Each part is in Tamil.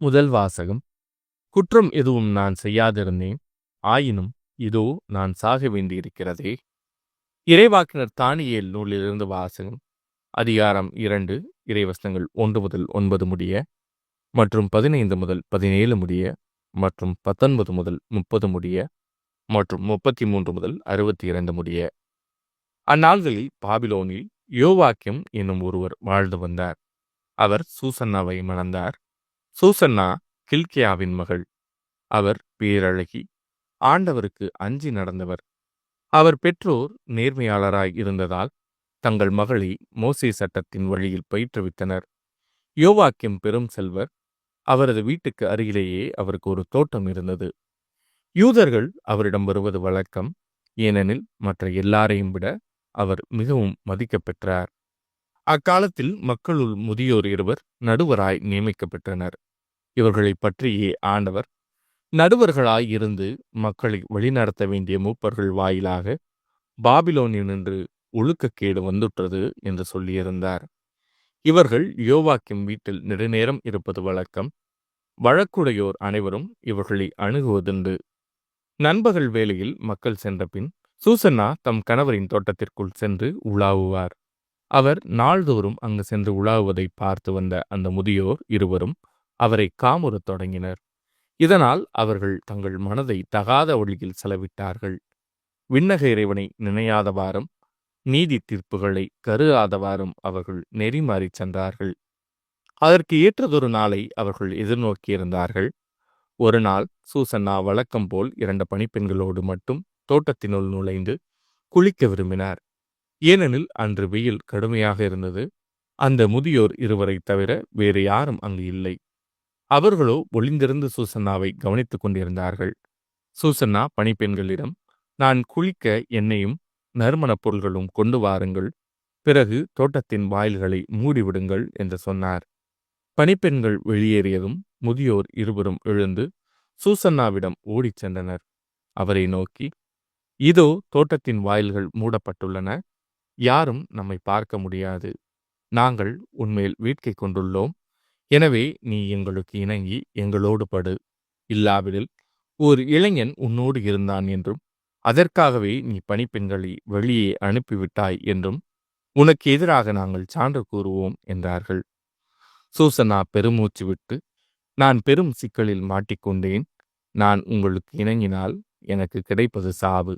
முதல் வாசகம். குற்றம் எதுவும் நான் செய்யாதிருந்தேன். ஆயினும் இதோ நான் சாக வேண்டியிருக்கிறதே. இறைவாக்கினர் தானியேல் நூலிலிருந்து வாசகம். அதிகாரம் இரண்டு இறைவசனங்கள் ஒன்று முதல் ஒன்பது முடிய மற்றும் பதினைந்து முதல் பதினேழு முடிய மற்றும் பத்தொன்பது முதல் முப்பது முடிய மற்றும் முப்பத்தி மூன்று முதல் அறுபத்தி இரண்டு முடிய. அந்நாள்களில் பாபிலோனில் யோவாக்கியம் என்னும் ஒருவர் வாழ்ந்து வந்தார். அவர் சூசன்னாவை மணந்தார். சூசன்னா கில்கியாவின் மகள். அவர் பேரழகி ஆண்டவருக்கு அஞ்சி நடந்தவர். அவர் பெற்றோர் நேர்மையாளராய் இருந்ததால் தங்கள் மகளை மோசே சட்டத்தின் வழியில் பயிற்றுவித்தனர். யோவாக்கியம் பெரும் செல்வர் அவரது வீட்டுக்கு அருகிலேயே அவருக்கு ஒரு தோட்டம் இருந்தது. யூதர்கள் அவரிடம் வருவது வழக்கம் ஏனெனில் மற்ற எல்லாரையும் விட அவர் மிகவும் மதிக்கப் பெற்றார். அக்காலத்தில் மக்களுள் முதியோர் இருவர் நடுவராய் நியமிக்கப்பட்டனர். இவர்களை பற்றியே ஆண்டவர் நடுவர்களாய் இருந்து மக்களை வழிநடத்த வேண்டிய மூப்பர்கள் வாயிலாக பாபிலோனினின்று ஒழுக்கக்கேடு வந்துற்றது என்று சொல்லியிருந்தார். இவர்கள் யோவாக்கின் வீட்டில் நெடுநேரம் இருப்பது வழக்கம். வழக்குடையோர் அனைவரும் இவர்களை அணுகுவதுண்டு. நண்பகல் வேளையில் மக்கள் சென்றபின் சூசன்னா தம் கணவரின் தோட்டத்திற்குள் சென்று உலாவுவார். அவர் நாள்தோறும் அங்கு சென்று உலாவுவதை பார்த்து வந்த அந்த முதியோர் இருவரும் அவரை காமுறத் தொடங்கினர். இதனால் அவர்கள் தங்கள் மனதை தகாத ஒளியில் செலவிட்டார்கள். விண்ணக இறைவனை நினையாதவாறும் நீதி தீர்ப்புகளை கருதாதவாறும் அவர்கள் நெறிமாறிச் சென்றார்கள். அதற்கு ஏற்றதொரு நாளை அவர்கள் எதிர்நோக்கியிருந்தார்கள். ஒரு நாள் சூசன்னா வழக்கம் போல் இரண்டு பணிப்பெண்களோடு மட்டும் தோட்டத்தினுள் நுழைந்து குளிக்க விரும்பினார். ஏனெனில் அன்று வெயில் கடுமையாக இருந்தது. அந்த முதியோர் இருவரை தவிர வேறு யாரும் அங்கு இல்லை. அவர்களோ ஒளிந்திருந்து சூசன்னாவை கவனித்துக் கொண்டிருந்தார்கள். சூசன்னா பணிப்பெண்களிடம் நான் குளிக்க எண்ணெயும் நறுமணப் பொருள்களும் கொண்டு வாருங்கள். பிறகு தோட்டத்தின் வாயில்களை மூடிவிடுங்கள் என்று சொன்னார். பணிப்பெண்கள் வெளியேறியதும் முதியோர் இருவரும் எழுந்து சூசன்னாவிடம் ஓடிச் சென்றனர். அவரை நோக்கி இதோ தோட்டத்தின் வாயில்கள் மூடப்பட்டுள்ளன. யாரும் நம்மை பார்க்க முடியாது. நாங்கள் உன்மேல் வீட்கை கொண்டுள்ளோம். எனவே நீ எங்களுக்கு இணங்கி எங்களோடு படு. இல்லாவிடில் ஒரு இளைஞன் உன்னோடு இருந்தான் என்றும் அதற்காகவே நீ பணிப்பெண்களை வெளியே அனுப்பிவிட்டாய் என்றும் உனக்கு எதிராக நாங்கள் சான்று கூறுவோம் என்றார்கள். சூசனா பெருமூச்சு விட்டு நான் பெரும் சிக்கலில் மாட்டிக்கொண்டேன். நான் உங்களுக்கு இணங்கினால் எனக்கு கிடைப்பது சாவு.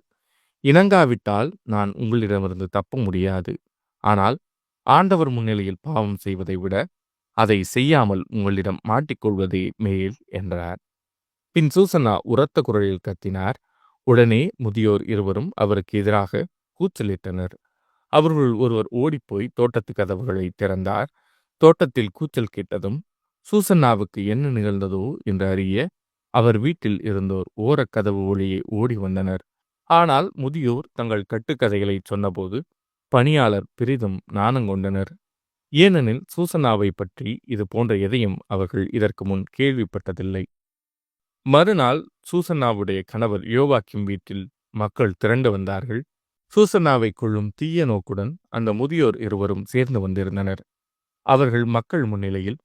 இணங்காவிட்டால் நான் உங்களிடமிருந்து தப்ப முடியாது. ஆனால் ஆண்டவர் முன்னிலையில் பாவம் செய்வதை விட அதை செய்யாமல் உங்களிடம் மாட்டிக்கொள்வதே மேல் என்றார். பின் சூசனா உரத்த குரலில் கத்தினார். உடனே முதியோர் இருவரும் அவருக்கு எதிராக கூச்சலிட்டனர். அவர்கள் ஒருவர் ஓடிப்போய் தோட்டத்து கதவுகளை திறந்தார். தோட்டத்தில் கூச்சல் கேட்டதும் சூசன்னாவுக்கு என்ன நிகழ்ந்ததோ? என்று அறிய அவர் வீட்டில் இருந்தோர் ஓரக்கதவு ஒளியே ஓடி வந்தனர். ஆனால் முதியோர் தங்கள் கட்டுக்கதைகளை சொன்னபோது பணியாளர் பெரிதும் நாணங்கொண்டனர். ஏனெனில் சூசனாவை பற்றி இது போன்ற எதையும் அவர்கள் இதற்கு முன் கேள்விப்பட்டதில்லை. மறுநாள் சூசன்னாவுடைய கணவர் யோவாக்கிம் வீட்டில் மக்கள் திரண்டு வந்தார்கள். சூசனாவை கொள்ளும் தீய நோக்குடன் அந்த முதியோர் இருவரும் சேர்ந்து வந்திருந்தனர். அவர்கள் மக்கள் முன்னிலையில்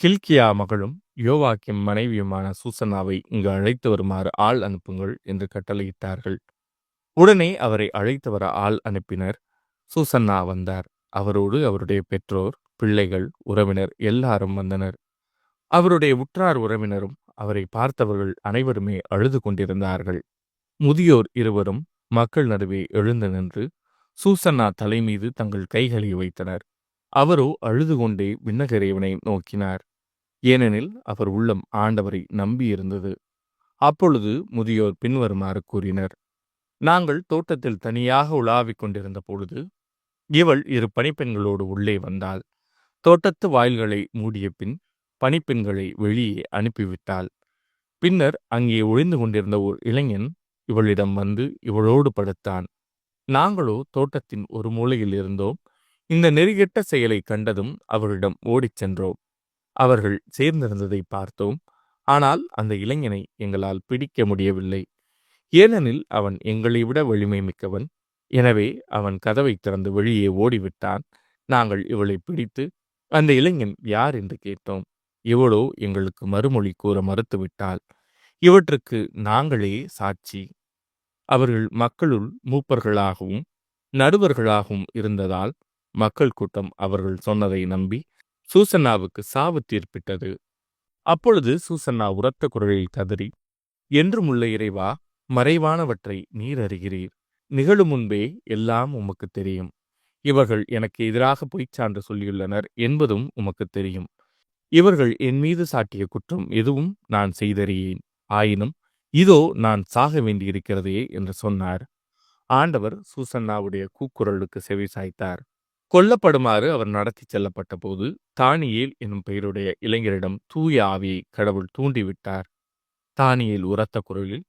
கில்கியா மகளும் யோவாக்கிம் மனைவியுமான சூசனாவை இங்கு அழைத்து வருமாறு ஆள் அனுப்புங்கள் என்று கட்டளையிட்டார்கள். உடனே அவரை அழைத்து வர ஆள் அனுப்பினர். சூசன்னா வந்தார். அவரோடு அவருடைய பெற்றோர் பிள்ளைகள் உறவினர் எல்லாரும் வந்தனர். அவருடைய உற்றார் உறவினரும் அவரை பார்த்தவர்கள் அனைவருமே அழுது கொண்டிருந்தார்கள். முதியோர் இருவரும் மக்கள் நடுவே எழுந்து நின்று சூசன்னா தலை மீது தங்கள் கைகளை வைத்தனர். அவரோ அழுது கொண்டே விண்ணகரேவனை நோக்கினார். ஏனெனில் அவர் உள்ளம் ஆண்டவரை நம்பியிருந்தது. அப்பொழுது முதியோர் பின்வருமாறு கூறினர் நாங்கள் தோட்டத்தில் தனியாக உலாவிக் கொண்டிருந்த பொழுது இவள் இரு பணிப்பெண்களோடு உள்ளே வந்தாள். தோட்டத்து வாயில்களை மூடிய பின் பணிப்பெண்களை வெளியே அனுப்பிவிட்டாள். பின்னர் அங்கே ஒளிந்து கொண்டிருந்த ஓர் இளைஞன் இவளிடம் வந்து இவளோடு படுத்தான். நாங்களோ தோட்டத்தின் ஒரு மூலையில் இருந்தோம். இந்த நெறிகெட்ட செயலை கண்டதும் அவரிடம் ஓடிச் சென்றோம். அவர்கள் சேர்ந்திருந்ததை பார்த்தோம். ஆனால் அந்த இளைஞனை எங்களால் பிடிக்க முடியவில்லை. ஏனெனில் அவன் எங்களை விட வலிமை மிக்கவன். எனவே அவன் கதவை திறந்து வெளியே ஓடிவிட்டான். நாங்கள் இவளை பிடித்து அந்த இளைஞன் யார் என்று கேட்டோம். இவளோ எங்களுக்கு மறுமொழி கூற மறுத்துவிட்டாள். இவற்றுக்கு நாங்களே சாட்சி. அவர்கள் மக்களுள் மூப்பர்களாகவும் நடுவர்களாகவும் இருந்ததால் மக்கள் கூட்டம் அவர்கள் சொன்னதை நம்பி சூசன்னாவுக்கு சாவு தீர்ப்பிட்டது. அப்பொழுது சூசன்னா உரத்த குரலில் கதறி என்றும் உள்ள இறைவா மறைவானவற்றை நீர் அறிகிறீர். நிகழும் முன்பே எல்லாம் உமக்கு தெரியும். இவர்கள் எனக்கு எதிராக பொய்ச் சான்று சொல்லியுள்ளனர் என்பதும் உமக்கு தெரியும். இவர்கள் என் மீது சாட்டிய குற்றம் எதுவும் நான் செய்தறியேன். ஆயினும் இதோ நான் சாக வேண்டியிருக்கிறதே என்று சொன்னார். ஆண்டவர் சூசன்னாவுடைய கூக்குரலுக்கு செவி சாய்த்தார். கொல்லப்படுமாறு அவர் நடத்தி செல்லப்பட்ட போது தானியேல் என்னும் பெயருடைய இளைஞரிடம் தூய ஆவியை கடவுள் தூண்டிவிட்டார். தானியேல் உரத்த குரலில்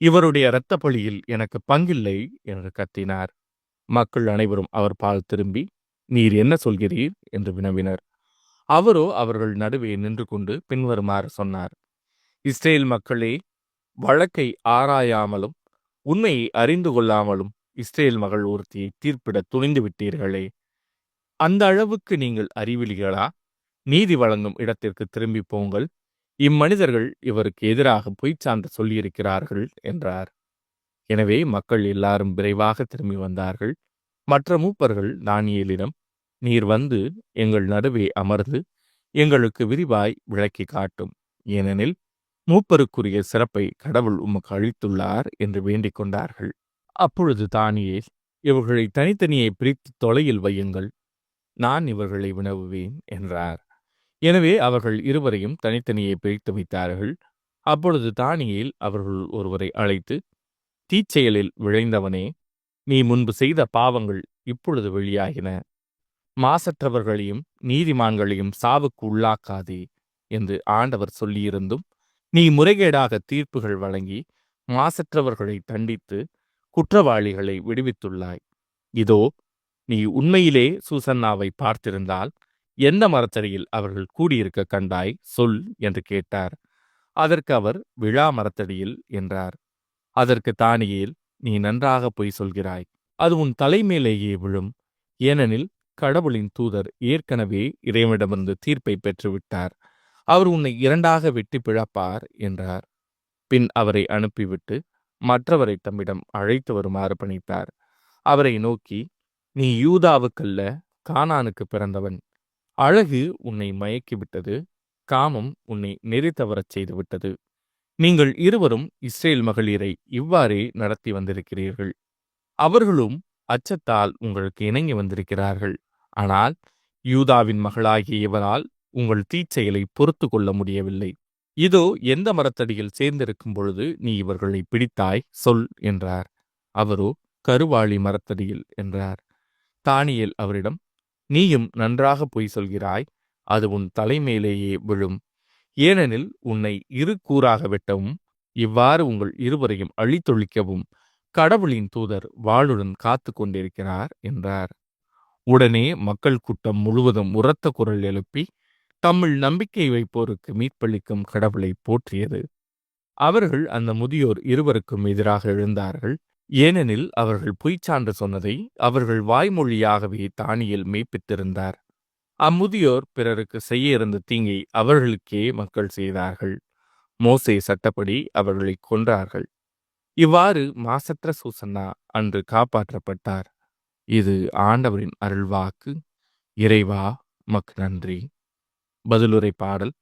இவருடைய இரத்த பழியில் எனக்கு பங்கில்லை என்று கத்தினார். மக்கள் அனைவரும் அவர் பால் திரும்பி நீர் என்ன சொல்கிறீர்? என்று வினவினர். அவரோ அவர்கள் நடுவே நின்று கொண்டு பின்வருமாறு சொன்னார் இஸ்ரேல் மக்களே வழக்கை ஆராயாமலும் உண்மையை அறிந்து கொள்ளாமலும் இஸ்ரேல் மகள் ஒருத்தியை தீர்ப்பிட துணிந்து விட்டீர்களே. அந்த அளவுக்கு நீங்கள் அறிவிலிகளா? நீதி வழங்கும் இடத்திற்கு திரும்பி போங்கள். இம்மனிதர்கள் இவருக்கு எதிராக பொய்ச் சார்ந்து சொல்லியிருக்கிறார்கள் என்றார். எனவே மக்கள் எல்லாரும் விரைவாக திரும்பி வந்தார்கள். மற்ற மூப்பர்கள் தானியலிடம் நீர் வந்து எங்கள் நடுவே அமர்ந்து எங்களுக்கு விரிவாய் விளக்கி காட்டும். ஏனெனில் மூப்பருக்குரிய சிறப்பை கடவுள் உமக்கு அளித்துள்ளார் என்று வேண்டிக் கொண்டார்கள். அப்பொழுது தானியேல் இவர்களை தனித்தனியே பிரித்து தொலையில் வையுங்கள். நான் இவர்களை வினவுவேன் என்றார். எனவே அவர்கள் இருவரையும் தனித்தனியே பிரித்து வைத்தார்கள். அப்பொழுது தானியில் அவர்கள் ஒருவரை அழைத்து தீச்செயலில் விழைந்தவனே நீ முன்பு செய்த பாவங்கள் இப்பொழுது வெளியாகின. மாசற்றவர்களையும் நீதிமான்களையும் சாவுக்கு உள்ளாக்காதே என்று ஆண்டவர் சொல்லியிருந்தும் நீ முறைகேடாக தீர்ப்புகள் வழங்கி மாசற்றவர்களை தண்டித்து குற்றவாளிகளை விடுவித்துள்ளாய். இதோ நீ உண்மையிலே சூசன்னாவை பார்த்திருந்தால் எந்த மரத்தடியில் அவர்கள் கூடியிருக்க கண்டாய் சொல் என்று கேட்டார். அதற்கு அவர் விழா மரத்தடியில் என்றார். அதற்கு தானியேல் நீ நன்றாக பொய் சொல்கிறாய். அது உன் தலைமேலேயே விழும். ஏனெனில் கடவுளின் தூதர் ஏற்கனவே இறைவனிடமிருந்து தீர்ப்பை பெற்றுவிட்டார். அவர் உன்னை இரண்டாக வெட்டி பிழப்பார் என்றார். பின் அவரை அனுப்பிவிட்டு மற்றவரை தம்மிடம் அழைத்து வருமாறு பணித்தார். அவரை நோக்கி நீ யூதாவுக்கல்ல கானானுக்கு பிறந்தவன். அழகு உன்னை மயக்கிவிட்டது காமம் உன்னை நெறித்தவரச் செய்துவிட்டது. நீங்கள் இருவரும் இஸ்ரேல் மகளிரை இவ்வாறே நடத்தி வந்திருக்கிறீர்கள். அவர்களும் அச்சத்தால் உங்களுக்கு இணங்கி வந்திருக்கிறார்கள். ஆனால் யூதாவின் மகளாகிய இவரால் உங்கள் தீச்செயலை பொறுத்து கொள்ள முடியவில்லை. இதோ எந்த மரத்தடியில் சேர்ந்திருக்கும் பொழுது நீ இவர்களை பிடித்தாய் சொல் என்றார். அவரோ கருவாளி மரத்தடியில் என்றார். தானியல் அவரிடம் நீயும் நன்றாக பொய் சொல்கிறாய் அது உன் தலைமேலேயே விழும். ஏனெனில் உன்னை இரு கூறாக வெட்டவும் இவ்வாறு உங்கள் இருவரையும் அழித்தொழிக்கவும் கடவுளின் தூதர் வாளுடன் காத்து கொண்டிருக்கிறார் என்றார். உடனே மக்கள் கூட்டம் முழுவதும் உரத்த குரல் எழுப்பி தம்மில் நம்பிக்கை வைப்போருக்கு மீட்பளிக்கும் கடவுளை போற்றியது. அவர்கள் அந்த முதியோர் இருவருக்கும் எதிராக எழுந்தார்கள். ஏனெனில் அவர்கள் பொய்ச்சான்று சொன்னதை அவர்கள் வாய்மொழியாகவே தானியில் மெய்ப்பித்திருந்தார். அம்முதியோர் பிறருக்கு செய்ய இருந்த தீங்கை அவர்களுக்கே மக்கள் செய்தார்கள். மோசே சட்டப்படி அவர்களை கொன்றார்கள். இவ்வாறு மாசற்ற சூசன்னா அன்று காப்பாற்றப்பட்டார். இது ஆண்டவரின் அருள்வாக்கு. இறைவா மக் நன்றி. பதிலுரை பாடல்